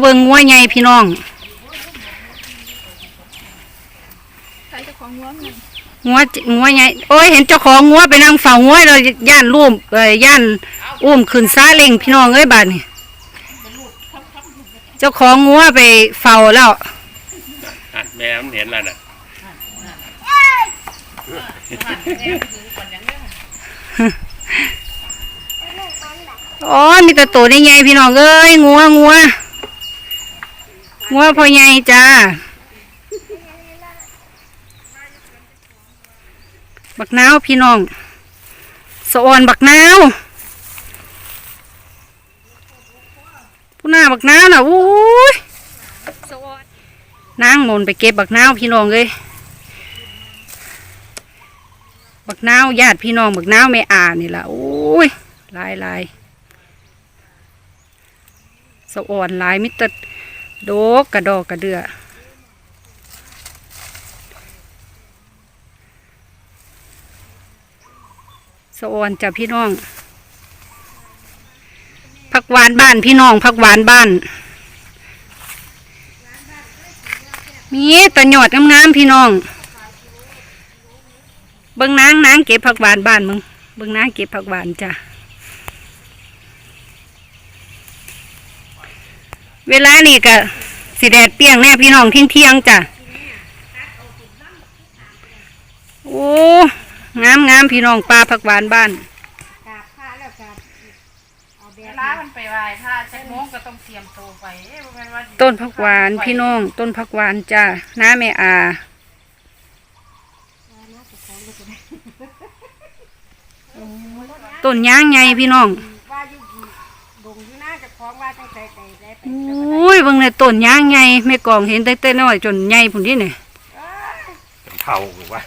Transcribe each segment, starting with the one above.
เบิ่งงัวใหญ่พี่น้องใครจะของง้วงหนึ่งงัวจิงัวใหญ่โอ้ยเห็นเจ้าของงัวไปนั่งเฝ้างัวเราย่านรูมเอ้ยย่านอุ้มขึ้นซาเล้งพี่น้องเอ้ยบาดนี่เจ้าของงัวไปเฝ้าแล้วอะแม่มันเห็นแล้วน่ะอ๋อมีแต่ตัวใหญ่ๆพี่น้องเอ้ยงัวงัว งัวพ่อใหญ่จ้าบักนาวพี่น้องสะออนบักนาวผู้หน้าบักนาวน่ะอู้ยสวัสดนางมนไปเก็บบักนาวพี่น้องเลยบักนาวญาติพี่น้องบักนาวไม่อ่านนี่ล่ะโอ้ยลายลายสะออนลายมิตร โดกกระดอกกระเดือสะออนจ้ะพี่น้อง ผักหวานบ้านพี่น้องผักหวานบ้าน มีแตะหยอดงามๆพี่น้อง เบิ่งนางนางเก็บผักหวานบ้านมึง เบิ่งนางเก็บผักหวานจ้ะ เวลานี่ก็สีแดดเปรี้ยงแน่พี่น้องเที่ยงเที่ยงๆจ้ะโอ้งามงามๆพี่น้องปลาผักหวานบ้านกราบพระแล้วกราบเอาแบเวบลามันไปไหว้พระจักโมงก็ต้องเตรียมตัวไปเอ๊ะบ่แม่นว่าต้นผักหวานพี่น้องต้นผักหวานจ้ะน้าแม่อาต้นย่างไงพี่น้องว่าอยู่ดงอยู่หน้าจะคล้องว่าตั้งใจใจได้ไป อุ้ยเบิ่งในต้นย่างไงแม่กองเห็นแต่แต่น้อยจนใหญ่พุ่นนี่เนี่ยเป็นเท่าหรือว่า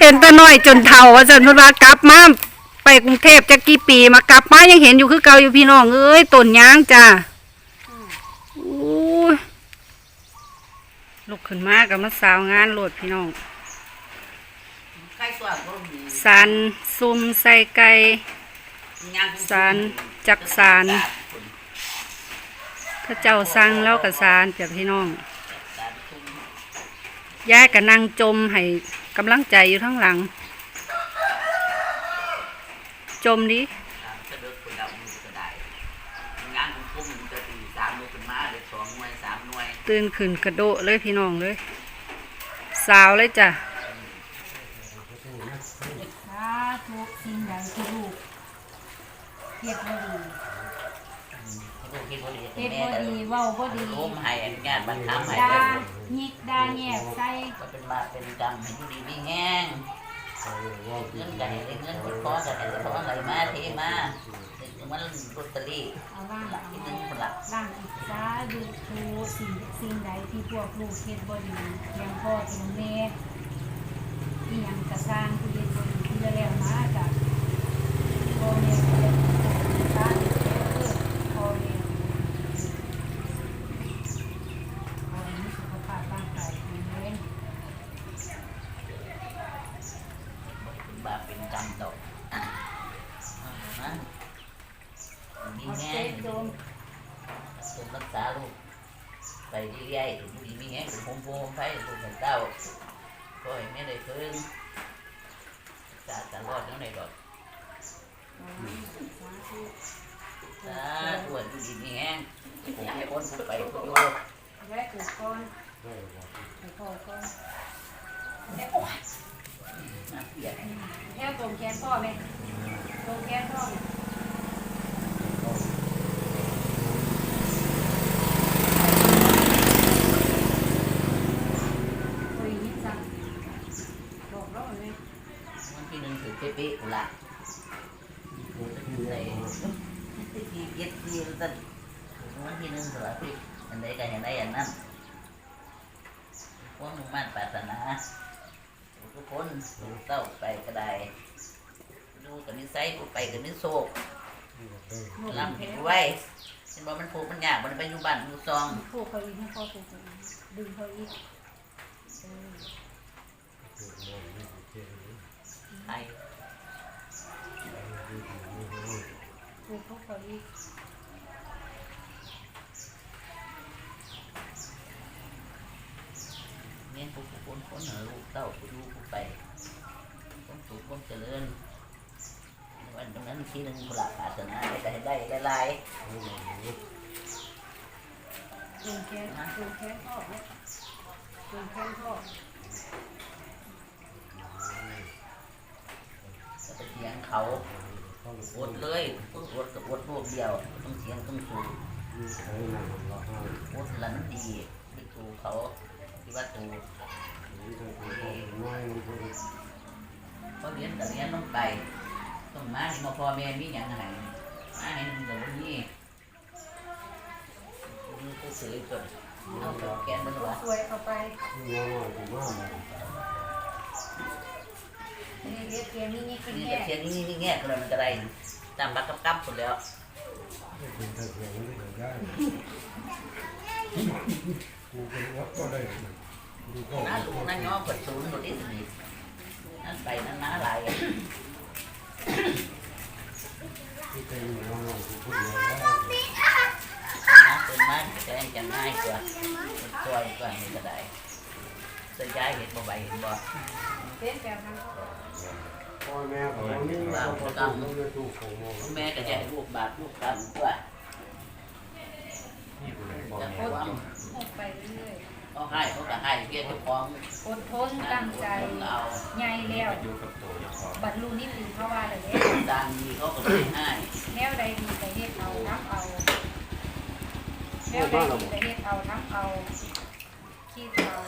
เห็นแต่น้อยจนเฒ่าว่าซั่นเพิ่นว่ากลับมาไปกรุงเทพจักกี่ปีมากลับมายังเห็นอยู่คือเก่าอยู่พี่น้องเอ้ยต้นย่างจ้าอุ้ยลุกขึ้นมากับมาสาวงานโลดพี่น้องใครสว่างบ่มีสันซุ่มใส่ไก่งานสารจักสาร พระเจ้าสั่งแล้วกับสารเปียพี่น้องยายก็นั่งจมให้กำลังใจอยู่ทั้งหลัง จมดิสะดึกคนเรามันก็ได้งานของพวกมันจะตีสามหน่วยขึ้นมาเด็กสองหน่วยสามหน่วยตื่นขึ้นกระโดดเลยพี่น้องเลย สาวเลยจ้ะสาธุสิ่งใดที่ลูกเฮ็ดบ่ดี ลูกคิดบ่ดีเฮ็ดบ่ดีเว้าบ่ดีล้มให้อนุญาตบันทำให้ด่าได้หยิกด่าแยกใส่ก็เป็นบาปเป็นกรรมให้อยู่ดีมีแห้งเงินก็ให้ได้เงินคนขอก็ให้ได้ขอไหลมาเทมาถึงมันลอตเตอรี่เอาว่างหลักเอาที่หนึ่งว่างคนหลักร่างอิจฉาดูถูสิ่งสิ่งใดที่พวกลูกเฮ็ดบ่ดีเพียงพ่อเพียงแม่อีหยังกระสร้างที่เฮ็ดบ่ดีที่ได้แล้วมาจากพ่อแม่ก็ได้สาธุเด้อพ่อแม่ขอให้มีสุขภาพร่างกายแข็งแรง เป็นบาป เป็นกรรมดอกนะมีเอาแห้เจ็งบโดนจนรักษาลูกไปเรื่อยๆอยู่ดีมีแห้งเป็นโฮมโฮมไปลูกของเต้าก็ให้ไม่ได้เพิ่งจะจะรอดแล้วในดอกสาธุอยู่ดีมีแห้งผมให้อ้นผู้ไปผู้โยแวะเกิดก่อนไปพ่อก่อนนะเปียกแค่ตรงแขนพ่อไหมตรงแขนพ่อไหมโอ้ยนี่สั่งบอกเราเลยวันที่หนึ่งถือเป๊ะๆกูละเลยที่เก็บที่ตันวันที่หนึ่งสวัสดีอันใดก็เห็นได้อันนั้นพวกมุ่งมั่นปรารถนา คนลูกเต้าไปก็ได้ดูกับนิสัยผู้ไปกับนิโซกลำเพชรไว้เห็นว่ามันผูกมันยากมันไปอยู่บ้านอยู่ซองผูกเขาอีกให้พ่อผูกเขาอีกดึงเขาอีกเออไทยผูกเขาเขาอีก คนคนหาลูกเต้าผู้ดูผู้ไปต้องสุขต้องเจริญวันตรงนั้นที่หนึ่งกุหลาบปรารถนาได้ได้ได้หลายจูงแขนจูงแขนพ่อจูงแขนพ่อจะไปเถียงเขาอดเลยต้องอดกับอดลูกเดียวต้องเถียงต้องสู้อดแล้วมันดีที่ตูเขา ที่ว่าตูเขาเรียนแต่เรียนต้องไปต้องมาให้มาพ่อแม่มีอย่างไรมาให้มันเดี๋ยวนี้นี่ก็เสือจนเอาแกนมันวะสวยเอาไปนี่เรียกเกียร์นี่นี่กินนี่แค่แต่เทียนนี่นี่แง่ก็เลยมันจะได้ตามปักกับกับหมดแล้ว น้าลูกน้าย่อเปิดศูนย์หมดที่สุดนั่นไปนั่นน้าลายน้าเป็นมากจะแจะง่ายกว่าช่วยกว่านี่ก็ได้จะย้ายเห็นบ่ใบเห็นบ่เป็นแบบนั้นพ่อแม่ก็จะให้ลูกบาทลูกตันกว่าจะโคตรอ อกไปเรื่อยเขาให้เขาก็ให้เพียรเจ้าของๆอดทนตั้งใจเอาใหญ่แล้วอยู่กับตัวเจ้าของบรรลุนิติภาวะเลยเด้ดังดีเขาก็ไม่ให้แนวใดดีก็เฮ็ดเอาทำเอาแนวใดดีก็เฮ็ดเอาทำเอาคิดเอา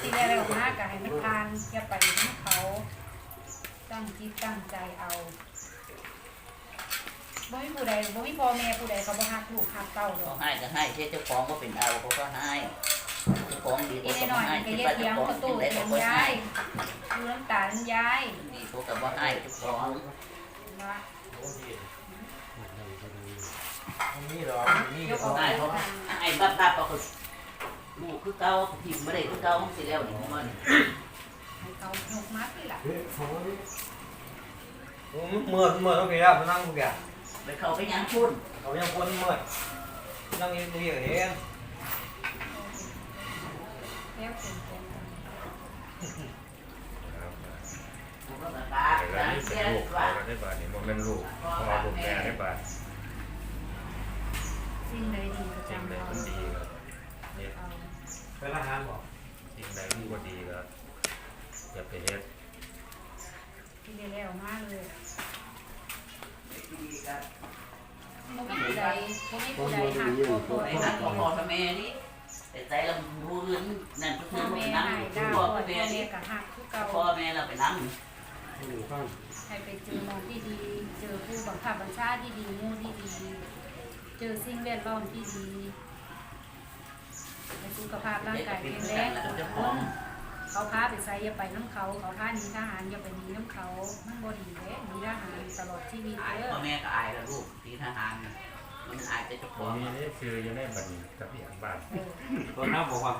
ที่ได้แล้วมาก็ให้มันทานอย่าไปทั้งเขา ตั้งจิตตั้งใจเอา บ่มีผู้ใดบ่มีพ่อแม่ผู้ใดเขาบ่ฮักลูกฮักเต้าดเขาอกให้ก็ให้เพียรเจ้าของก็เป็นเอาเขาก็ให้เจ้าของดีอีเขาน้ก็อยให้ๆก็ที่เย็ว่าดเลี้ยเจ้างของประตูที่ไหนเลี้เขายงก็ยาให้ยดูน้ำตาลยายดีเขาก็ว่าให้เจ้าของนะนี่หรอนี่ยกหรอออกให้ไปเขาให้บับบับเขาก็ลูกคือเก่าพิมพ์ไม่ได้คือเก่าสิแล้วนี่มันให้เขายกมาที่หลังเมื่อเมื่อต้องไปรับนั่งพวกแก ไปเขาไปยังพุ่นเขายังคนเมื่อนั่งยินดีเองแล้วเป็นเป็นลูกก็ตาแต่ตาละนี่เสีเป็นยลูกเขาว่าได้บาทนี่มันเป็นลูกพอลูกแม่ได้บาทสิ่งใดดีก็สิ่งจำไหนเอามันดีก็เฮ็ดเอาเป็นอาหารบอกสิ่งไหนมันบ่ดีก็อย่าไปเฮ็ดที่ได้แล้วมากเลย บ่มีผู้ใดบ่มีผู้ใดหักพ่อพ่อไปแม่หักพ่อพ่อทำแม่ดิแต่ใจเรารู้เรื่องนั่นก็คืพ่ออไปแม่นั่งให้ดาวพ่อพ่อแม่แม่นี่ก็หักคือเก่าพ่อแม่เราไปนั่งให้ไปเจอน้องที่ดี เจอผู้บังคับบัญชาที่ดีหมู่ที่ดี เจอสิ่งแวดล้อมที่ดีให้สุขภาพร่างเด็กกายเป็แข็งแรจัดงแล้วเจ้าของ เขาพาไปใส่อย่าไปน้ำเขา เขาพาหนีทหารอย่าไปหนีน้ำเขามันบ่ดีเด้หนีทหารตลอดชีวิตอายเด้อพ่อแม่ก็อายแล้วลูกที่ทหารน่ะมันอายแต่เจ้าขบ่องมีนี่คืออยู่ในบัดนี้กับอีกบ้านเออตอนนั้นบอกว่า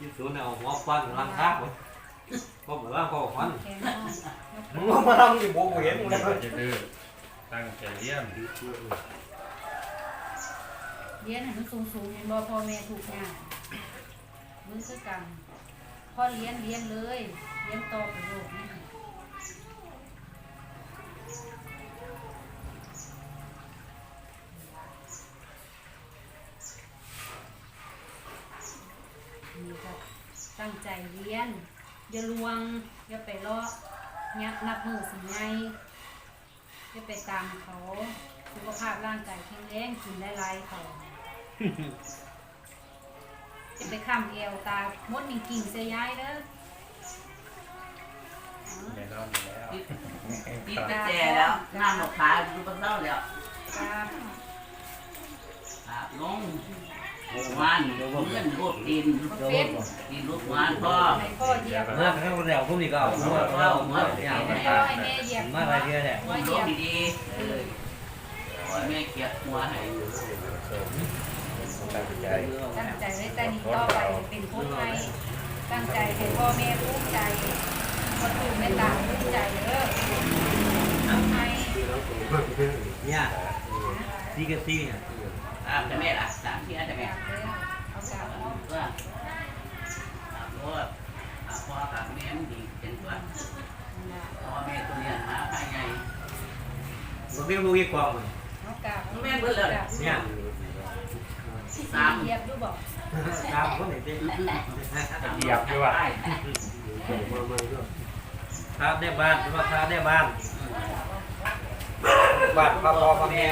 ยินสูนเอาหัวฟันลังคักเลยก็เหมือนร่างก็ฟันแข็งน้องยกมึงมาทำที่บอกกูเห็นมึงนี่เลยก็จะดื้อตั้งใจเรียนเรียนให้มันสูงสูงๆเห็นบ่พ่อแม่ถูกงานมึงคือกัน พ่อเรียนเรียนเลยเรียนต่อไปโลกนี่นี่ก็ตั้งใจเรียน อย่าลวง อย่าไปเลาะยักนับมือสิไงอย่าไปตามเขา สุขภาพร่างกายแข็งแรงกินได้หลายเขา จะไปข้ามเอวตามดมิงกิ่งเสียย้ายเด้ออ๋อแน่นอนอยู่แล้วพี่ไปแจ่แล้วนั่งหลบขาดูบนเล่าแล้วตามอาบลงโอ้วานเลื่อนรูปตีนบ่เป็นตีนรูปวานพ่อให้พ่อเหยียบเมื่อให้คนเดียวพวกนี้ก็เอาเมื่อเราเมื่ออย่างให้นี้พ่อให้แม่เหยียบมาอะไรเงี้ยเนี่ยหัวเหรูยียปบดีๆเออพ่อแม่เกียบหัวให้ ตั้งใจ ตั้ใจไว้แต่นี้ก็ไปเป็นผู้ไห้ตั้งใจให้พ่อแม่ภูมิใจคนอื่นไม่ต่างภูมิใจเด้อทำให้เนี่ยซีกับซีเนี่ยอาบแต่แม่ละสามที่อาบแต่แม่เขาสาวเพื่ออาบว่าพ่อกับแม่ดีเป็นตัวพ่อแม่ตัวเนี้ยหาใครไงผมไม่รู้กี่กองเลยแม่เบื่อเลยเนี่ย สามเหยียบดูบอกสามคนไหนดิเหยียบด้วยว่ะทานในบ้านหรือว่าทานในบ้านบ้านพ่อพ่อแม่